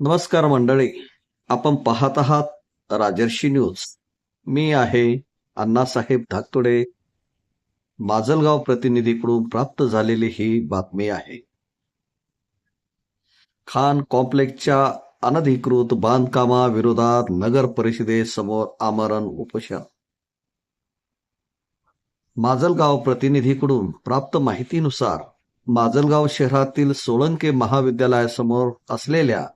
नमस्कार मंडळी. आपण पाहत आहात राजर्षी न्यूज. मी आहे अण्णासाहेब धाकतोडे. माजलगाव प्रतिनिधीकडून प्राप्त झालेली ही बातमी आहे. खान कॉम्प्लेक्सच्या अनधिकृत बांधकामाविरोधात नगर परिषदेसमोर आमरण उपोषण. माजलगाव प्रतिनिधीकडून प्राप्त माहितीनुसार माजलगाव शहरातील सोळंके महाविद्यालयासमोर असलेल्या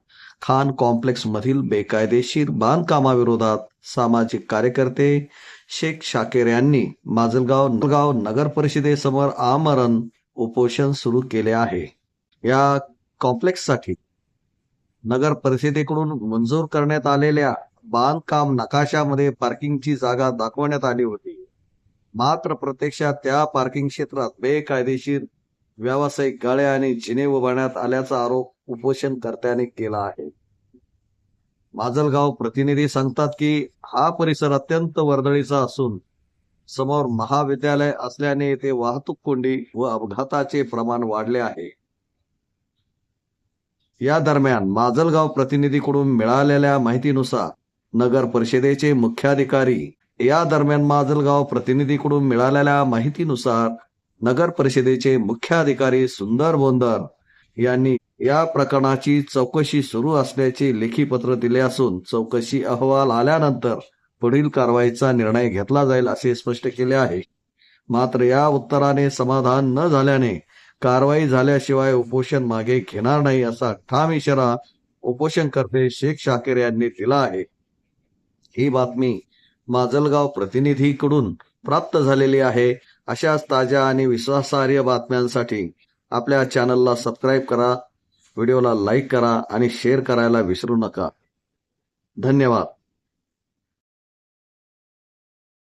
खान कॉम्प्लेक्स मधील बेकायदेशीर बांधकामाविरोधात सामाजिक कार्यकर्ते शेख शाकेर यांनी माजलगाव गाव नगर परिषदेसमोर आमरण उपोषण सुरू केले आहे. या कॉम्प्लेक्ससाठी नगर परिषदेकडून मंजूर करण्यात आलेल्या बांधकाम नकाशामध्ये पार्किंगची जागा दाखवण्यात आली होती. मात्र प्रत्यक्षात त्या पार्किंग क्षेत्रात बेकायदेशीर व्यावसायिक गाळ्या आणि जिने उभारण्यात आल्याचा आरोप उपोषणकर्त्याने केला आहे. माजलगाव प्रतिनिधी सांगतात की हा परिसर अत्यंत वर्दळीचा असून समोर महाविद्यालय असल्याने येथे वाहतूक कोंडी व अपघाताचे प्रमाण वाढले आहे. या दरम्यान माजलगाव प्रतिनिधीकडून मिळालेल्या माहितीनुसार नगर परिषदेचे मुख्याधिकारी या दरम्यान माजलगाव प्रतिनिधीकडून मिळालेल्या माहितीनुसार नगर परिषदेचे मुख्याधिकारी सुंदर बोंदर यांनी या प्रकरणाची चौकशी सुरू असल्याचे लेखी पत्र दिले असून चौकशी अहवाल आल्यानंतर पुढील कारवाईचा निर्णय घेतला जाईल असे स्पष्ट केले आहे. मात्र या उत्तराने समाधान न झाल्याने कारवाई झाल्याशिवाय उपोषण मागे घेणार नाही असा ठाम इशारा उपोषणकर्ते शेख शाकीर यांनी दिला आहे. ही बातमी माजलगाव प्रतिनिधीकडून प्राप्त झालेली आहे. अशाच ताज्या आणि विश्वासार्ह बातम्यांसाठी आपल्या चॅनलला सबस्क्राईब करा. व्हिडिओला लाईक करा आणि शेअर करायला विसरू नका. धन्यवाद.